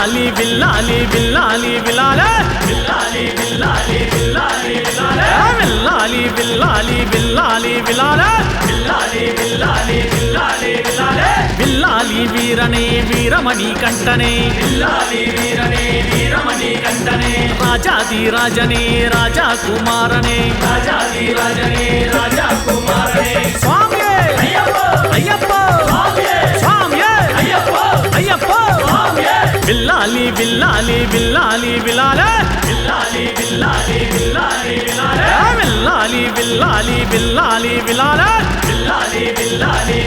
విల్లాలి విల్లాలి విల్లాలి విలాలే విల్లాలి విల్లాలి విల్లాలి విలాలే విల్లాలి విల్లాలి విల్లాలి విలాలే విల్లాలి విల్లాలి విల్లాలి విలాలే విల్లాలి వీరనే వీరమణి కంటనే విల్లాలి వీరనే వీరమణి కంటనే రాజాది రాజనే రాజా కుమారనే రాజాది రాజనే రాజా కుమారనే స్వామి అయ్యప్ప! అయ్యప్ప! విల్లాలి విల్లాలి విల్లాలి విలాలే విల్లాలి విల్లాలి విల్లాలి విలాలే విల్లాలి విల్లాలి విల్లాలి విలాలే విల్లాలి విల్లాలి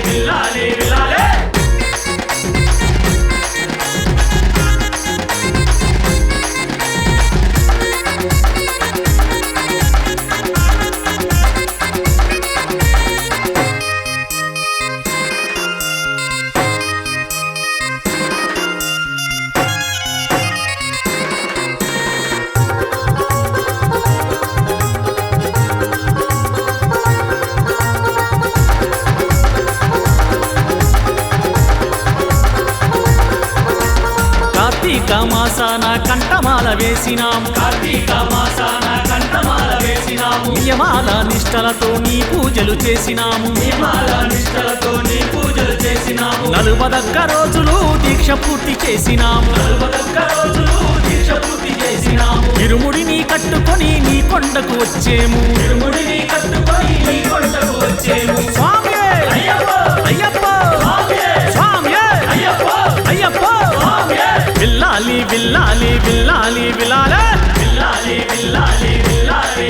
మాసాన కంఠమాల వేసినాం. కార్తీక మాసాన కంఠమాల వేసినాము. నియమాల నిష్టలతో నీ పూజలు చేసినాము. నియమాల నిష్టలతో నీ పూజలు చేసినాము. నలుబదక్క రోజులు దీక్ష పూర్తి చేసినాము. నలుబదక్క రోజులు దీక్ష పూర్తి చేసినాము. ఇరుముడిని కట్టుకొని నీ కొండకు వచ్చేము. ఇరుముడిని కట్టుకొని నీ కొండకు వచ్చేము. విల్లాలి విల్లాలి విలాలే విల్లాలి విల్లాలి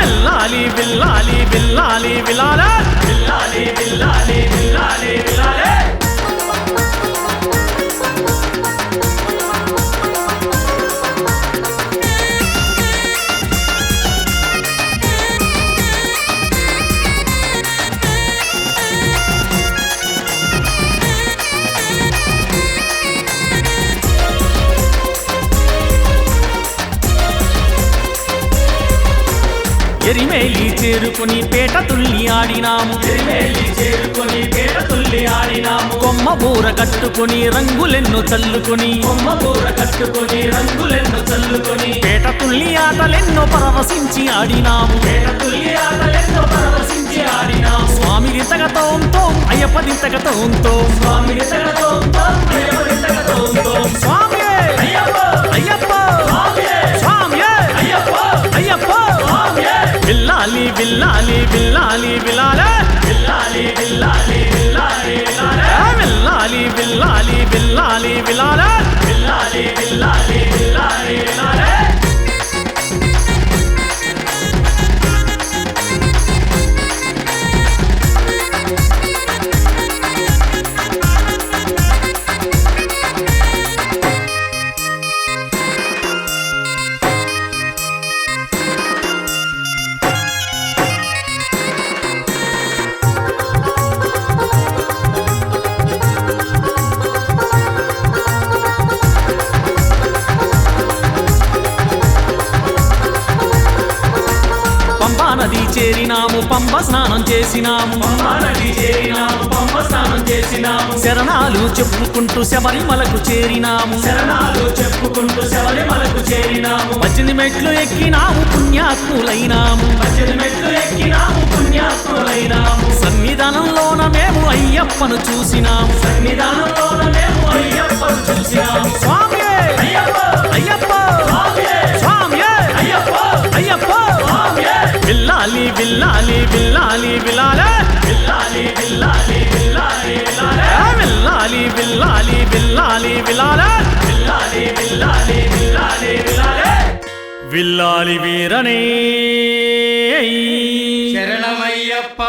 విల్లాలి విలాలే విల్లాలి విల్లాలి విల్లాలి విలాలే విల్లాలి విల్లాలి ఎరిమేలి చేరుకొని పేట తుల్లి ఆడినాము. ఎరిమేలి చేరుకొని పేట తుల్లి ఆడినాము. కొమ్మ బూర కట్టుకొని రంగులెన్నో చల్లుకొని. కొమ్మ బూర కట్టుకొని రంగులెన్నో చల్లుకొని. పేట తుల్లి ఆటలెన్నో పరవశించి ఆడినాము. పేట తుల్లి ఆటలెన్నో పరవశించి ఆడినాము. స్వామి రితగతోం తోం అయ్యప్ప దింతగతోం విల్లాలి విల్లాలి విల్లాలి చేరినాము పంప స్నానం చేసినాము. చేరినాము పంప స్నానం చేసినాము శరణాలు చెప్పుకుంటూ శబరిమలకు చేరినాము. శరణాలు చెప్పుకుంటూ శబరిమలకు చేరినాము పచ్చని మెట్లు ఎక్కినాము పుణ్యాత్ములైనాము. పచ్చని మెట్లు ఎక్కినాము పుణ్యాత్ములైనాము సన్నిధానంలోన మేము అయ్యప్పను చూసినాము సన్నిధానంలోన మేము అయ్యప్పను చూసినాము. విల్లాలి విల్లాలి విలాలే విల్లాలి విల్లాలి విల్లాలి విలాలే విల్లాలి విల్లాలి విల్లాలి విలాలే విల్లాలి విల్లాలి విల్లాలి విలాలే విల్లాలి వీరనే శరణమయ్యప్ప